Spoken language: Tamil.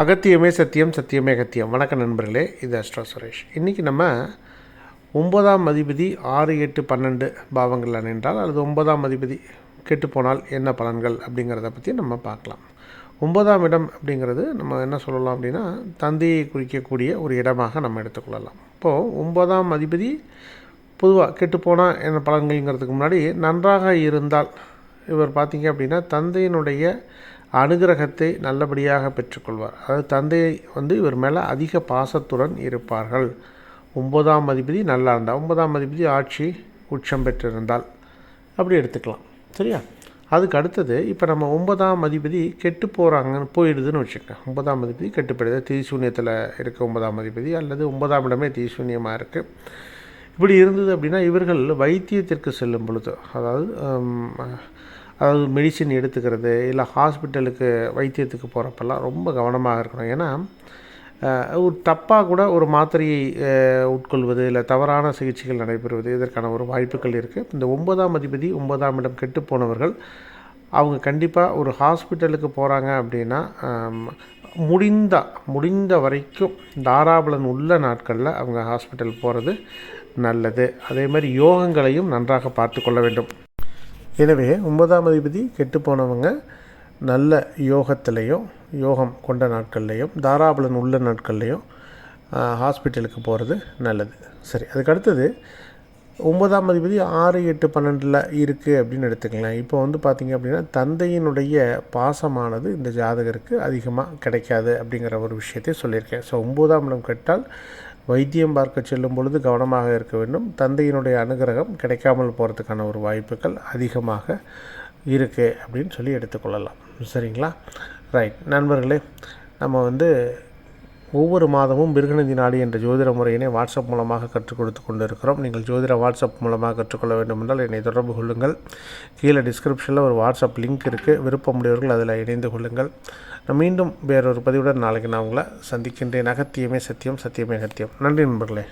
அகத்தியமே சத்தியம் சத்தியமே அகத்தியம். வணக்கம் நண்பர்களே இது அஸ்ட்ரா சுரேஷ். இன்றைக்கி நம்ம ஒன்பதாம் அதிபதி ஆறு எட்டு பன்னெண்டு பாவங்களில் நின்றால் அல்லது ஒன்பதாம் அதிபதி கெட்டுப்போனால் என்ன பலன்கள் அப்படிங்கிறத பற்றி நம்ம பார்க்கலாம். ஒன்பதாம் இடம் அப்படிங்கிறது நம்ம என்ன சொல்லலாம் அப்படின்னா தந்தையை குறிக்கக்கூடிய ஒரு இடமாக நம்ம எடுத்துக்கொள்ளலாம். இப்போது ஒன்பதாம் அதிபதி பொதுவாக கெட்டுப்போனால் என்ன பலன்கள்ங்கிறதுக்கு முன்னாடி நன்றாக இருந்தால் இவர் பார்த்தீங்க அப்படின்னா தந்தையினுடைய அனுகிரகத்தை நல்லபடியாக பெற்றுக்கொள்வார். அதாவது தந்தையை வந்து இவர் மேலே அதிக பாசத்துடன் இருப்பார்கள். ஒன்பதாம் அதிபதி நல்லா இருந்தால் ஒன்பதாம் அதிபதி ஆட்சி உச்சம் பெற்றிருந்தால். அப்படி எடுத்துக்கலாம். சரியா? அதுக்கு அடுத்தது இப்போ நம்ம ஒன்பதாம் அதிபதி கெட்டு போகிறாங்கன்னு போயிடுதுன்னு வச்சுக்கோங்க. ஒன்பதாம் அதிபதி கெட்டு போயிடுது. தீசூன்யத்தில் இருக்க ஒன்பதாம் அதிபதி அல்லது ஒன்பதாம் இடமே தீசூன்யமாக இருக்குது இப்படி இருந்தது அப்படின்னா இவர்கள் வைத்தியத்திற்கு செல்லும் பொழுது அதாவது அதாவது மெடிசின் எடுத்துக்கிறது இல்லை ஹாஸ்பிட்டலுக்கு வைத்தியத்துக்கு போகிறப்பெல்லாம் ரொம்ப கவனமாக இருக்கணும். ஏன்னா ஒரு தப்பாக கூட ஒரு மாத்திரையை உட்கொள்வது இல்லை தவறான சிகிச்சைகள் நடைபெறுவது இதற்கான ஒரு வாய்ப்புகள் இருக்குது இந்த ஒன்பதாம் அதிபதி ஒன்பதாம் இடம் கெட்டு போனவர்கள் அவங்க கண்டிப்பாக ஒரு ஹாஸ்பிட்டலுக்கு போகிறாங்க அப்படின்னா முடிந்த முடிந்த வரைக்கும் தாராபலன் உள்ள நாட்களில் அவங்க ஹாஸ்பிட்டல் போகிறது நல்லது. அதே மாதிரி யோகங்களையும் நன்றாக பார்த்து கொள்ள வேண்டும். எனவே ஒன்பதாம் அதிபதி கெட்டு போனவங்க நல்ல யோகத்திலையும் யோகம் கொண்ட நாட்கள்லையும் தாராபலன் உள்ள நாட்கள்லையும் ஹாஸ்பிட்டலுக்கு போகிறது நல்லது. சரி அதுக்கு அடுத்தது ஒன்பதாம் அதிபதி ஆறு எட்டு பன்னெண்டில் இருக்குது அப்படின்னு எடுத்துக்கலாம். இப்போ வந்து பார்த்திங்க அப்படின்னா தந்தையினுடைய பாசமானது இந்த ஜாதகருக்கு அதிகமாக கிடைக்காது அப்படிங்கிற ஒரு விஷயத்தை சொல்லியிருக்கேன். ஸோ ஒன்பதாம் இடம் கெட்டால் வைத்தியம் பார்க்க செல்லும் பொழுது கவனமாக இருக்க வேண்டும். தந்தையினுடைய அனுகிரகம் கிடைக்காமல் போகிறதுக்கான ஒரு வாய்ப்புகள் அதிகமாக இருக்குது அப்படின்னு சொல்லி எடுத்துக்கொள்ளலாம் சரிங்களா? ரைட் நண்பர்களே நம்ம வந்து ஒவ்வொரு மாதமும் மிருகநந்தி நாடி என்ற ஜோதிட முறையினை வாட்ஸ்அப் மூலமாக கற்றுக் கொடுத்து கொண்டு இருக்கிறோம் நீங்கள் ஜோதிட வாட்ஸ்அப் மூலமாக கற்றுக்கொள்ள வேண்டும் என்றால் என்னை தொடர்பு கொள்ளுங்கள். கீழே டிஸ்கிரிப்ஷனில் ஒரு வாட்ஸ்அப் லிங்க் இருக்குது விருப்பமுடையவர்கள் அதில் இணைந்து கொள்ளுங்கள். நான் மீண்டும் வேறொரு பதிவுடன் நாளைக்கு நான் உங்களை சந்திக்கின்றேன். அகத்தியமே சத்தியம் சத்தியமே அகத்தியம். நன்றி நண்பர்களே.